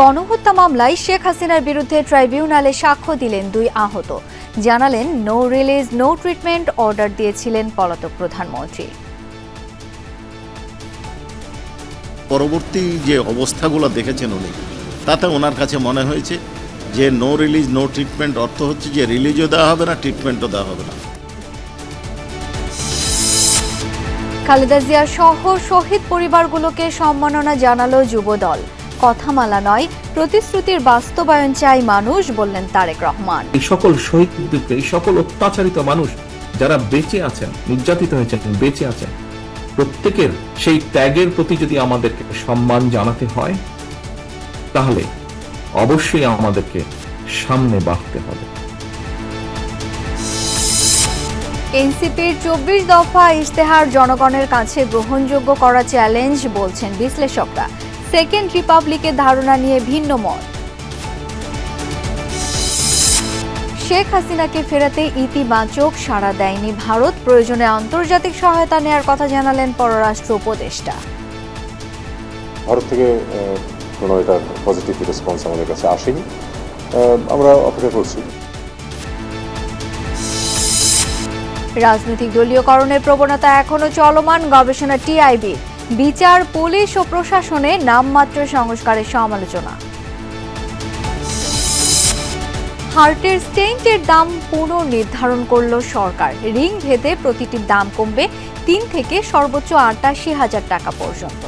গণহত্যা মামলায় শেখ হাসিনার বিরুদ্ধে ট্রাইব্যুনালে সাক্ষ্য দিলেন দুই আহত। জানালেন no release no treatment order দিয়েছিলেন পলাতক প্রধানমন্ত্রী। পরবর্তী যে অবস্থাগুলো দেখেছেন উনি তাতে ওনার কাছে মনে হয়েছে যে নো রিলিজ নো ট্রিটমেন্ট অর্থ হচ্ছে যে রিলিজও দেওয়া হবে না ট্রিটমেন্টও দেওয়া হবে না। খালেদা জিয়া সহ শহীদ পরিবারগুলোকে সম্মাননা জানালো যুবদল। কথামালা নয় প্রতিশ্রুতির বাস্তবায়ন চাই মানুষ বললেন তারেক রহমান। এই সকল শহীদদেরকে এই সকল অত্যাচারিত মানুষ যারা বেঁচে আছেন নির্যাতিত হয়েছেন বেঁচে আছেন প্রত্যেকের সেই ত্যাগের প্রতি যদি আমাদেরকে সম্মান জানাতে হয় তাহলে অবশ্যই আমাদেরকে সামনে বাড়তে হবে। এনসিপির চব্বিশ দফা ইশতেহার জনগণের কাছে গ্রহণযোগ্য করা চ্যালেঞ্জ বলছেন বিশ্লেষকরা। সেকেন্ড রিপাবলিকের ধারণা নিয়ে ভিন্ন মত। শেখ হাসিনাকে ফেরাতে ইতিবাচক সাড়া দেয়নি ভারত। প্রয়োজনে আন্তর্জাতিক সহায়তা নেয়ার কথা জানালেন পররাষ্ট্র উপদেষ্টা। ভারত থেকে কোনো এটা পজিটিভ রেসপন্স আমাদের কাছে আসেনি। আমরা অপেক্ষা করছি। রাজনৈতিক দলীয়করণের প্রবণতা এখনও চলমান গবেষণা টিআইবি বিচার, পুলিশ ও প্রশাসনে নামমাত্র সংস্কারের সমালোচনা। হার্টের স্টেন্টের দাম পুনর্নির্ধারণ করল সরকার। রিং ভেদে প্রতিটির দাম কমবে তিন থেকে সর্বোচ্চ আটাশি হাজার টাকা পর্যন্ত।